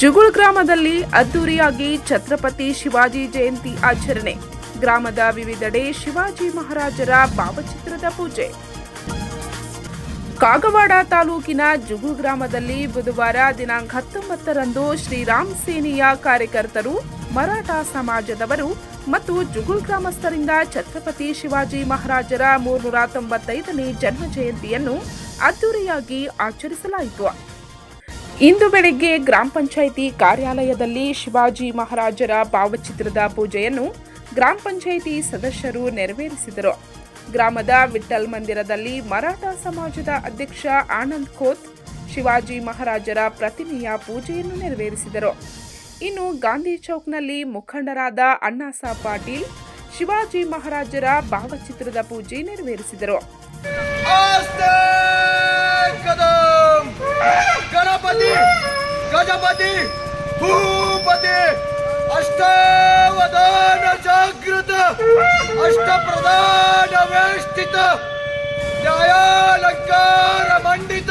ಜುಗುಳ್ ಗ್ರಾಮದಲ್ಲಿ ಅದ್ದೂರಿಯಾಗಿ ಛತ್ರಪತಿ ಶಿವಾಜಿ ಜಯಂತಿ ಆಚರಣೆ. ಗ್ರಾಮದ ವಿವಿಧೆಡೆ ಶಿವಾಜಿ ಮಹಾರಾಜರ ಭಾವಚಿತ್ರದ ಪೂಜೆ. ಕಾಗವಾಡ ತಾಲೂಕಿನ ಜುಗು ಗ್ರಾಮದಲ್ಲಿ ಬುಧವಾರ ದಿನಾಂಕ ಹತ್ತೊಂಬತ್ತರಂದು ಶ್ರೀರಾಮ್ ಸೇನೆಯ ಕಾರ್ಯಕರ್ತರು, ಮರಾಠ ಸಮಾಜದವರು ಮತ್ತು ಜುಗುಳ್ ಗ್ರಾಮಸ್ಥರಿಂದ ಛತ್ರಪತಿ ಶಿವಾಜಿ ಮಹಾರಾಜರ ಮೂರ್ನೂರ ತೊಂಬತ್ತೈದನೇ ಜನ್ಮ ಜಯಂತಿಯನ್ನು ಅದ್ದೂರಿಯಾಗಿ ಆಚರಿಸಲಾಯಿತು. ಇಂದು ಬೆಳಗ್ಗೆ ಗ್ರಾಮ ಪಂಚಾಯಿತಿ ಕಾರ್ಯಾಲಯದಲ್ಲಿ ಶಿವಾಜಿ ಮಹಾರಾಜರ ಭಾವಚಿತ್ರದ ಪೂಜೆಯನ್ನು ಗ್ರಾಮ ಪಂಚಾಯಿತಿ ಸದಸ್ಯರು ನೆರವೇರಿಸಿದರು. ಗ್ರಾಮದ ವಿಠಲ್ ಮಂದಿರದಲ್ಲಿ ಮರಾಠ ಸಮಾಜದ ಅಧ್ಯಕ್ಷ ಆನಂದ್ ಖೋತ್ ಶಿವಾಜಿ ಮಹಾರಾಜರ ಪ್ರತಿಮೆಯ ಪೂಜೆಯನ್ನು ನೆರವೇರಿಸಿದರು. ಇನ್ನು ಗಾಂಧಿ ಚೌಕ್ನಲ್ಲಿ ಮುಖಂಡರಾದ ಅಣ್ಣಾಸಾ ಪಾಟೀಲ್, ಶಿವಾಜಿ ಮಹಾರಾಜರ ಭಾವಚಿತ್ರದ ಪೂಜೆ ನೆರವೇರಿಸಿದರು. गजपती भूपती अष्टावधान जागृत अष्टप्रधान वेष्टित न्यायालंकार मंडित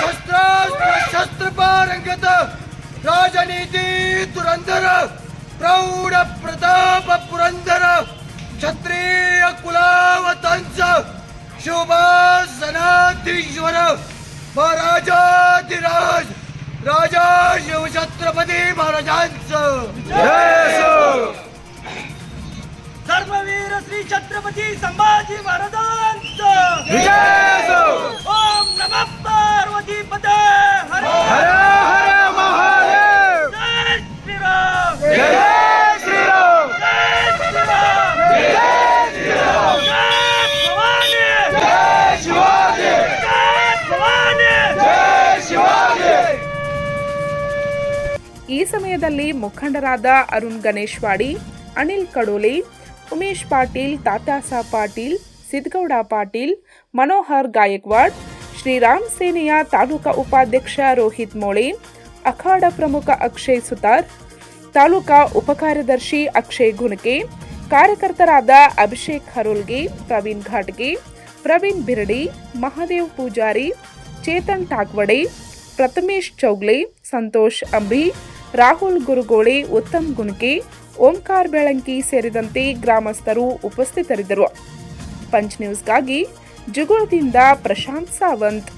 शस्त्रास्त्र शस्त्र पारंगत राजनीती तुरंदर प्रौढ प्रताप पुरंदर क्षत्रिय कुलावतांच शिवसनाधीश्वर महाराजा राजा शिवछत्रपती महाराजांचं. धर्मवीर श्री छत्रपती संभाजी महाराजांचं. ಈ ಸಮಯದಲ್ಲಿ ಮುಖಂಡರಾದ ಅರುಣ್ ಗಣೇಶ್ವಾಡಿ, ಅನಿಲ್ ಕಡೋಲಿ, ಉಮೇಶ್ ಪಾಟೀಲ್ ತಾತಾಸಾ ಪಾಟೀಲ್ ಸಿದ್ಗೌಡ ಪಾಟೀಲ್, ಮನೋಹರ್ ಗಾಯಕ್ವಾಡ್, ಶ್ರೀರಾಮ್ ಸೇನೆಯ ತಾಲೂಕಾ ಉಪಾಧ್ಯಕ್ಷ ರೋಹಿತ್ ಮೋಳೆ, ಅಖಾಡ ಪ್ರಮುಖ ಅಕ್ಷಯ್ ಸುತಾರ್, ತಾಲೂಕಾ ಉಪಕಾರ್ಯದರ್ಶಿ ಅಕ್ಷಯ್ ಗುಣಕೆ, ಕಾರ್ಯಕರ್ತರಾದ ಅಭಿಷೇಕ್ ಹರೋಲ್ಗೆ, ಪ್ರವೀಣ್ ಘಾಟ್ಗೆ, ಪ್ರವೀಣ್ ಬಿರಡಿ, ಮಹಾದೇವ್ ಪೂಜಾರಿ, ಚೇತನ್ ಠಾಕ್ವಡೆ, ಪ್ರಥಮೇಶ್ ಚೌಗ್ಲೆ, ಸಂತೋಷ್ ಅಂಬಿ ರಾಹುಲ್ ಗುರುಗೋಳಿ ಉತ್ತಮ್ ಗುಣಕಿ ಓಂಕಾರ್ ಬೆಳಂಕಿ ಸೇರಿದಂತೆ ಗ್ರಾಮಸ್ಥರು ಉಪಸ್ಥಿತರಿದ್ದರು. ಪಂಚ್ ನ್ಯೂಸ್ಗಾಗಿ ಜುಗುಳದಿಂದ ಪ್ರಶಾಂತ್ ಸಾವಂತ್.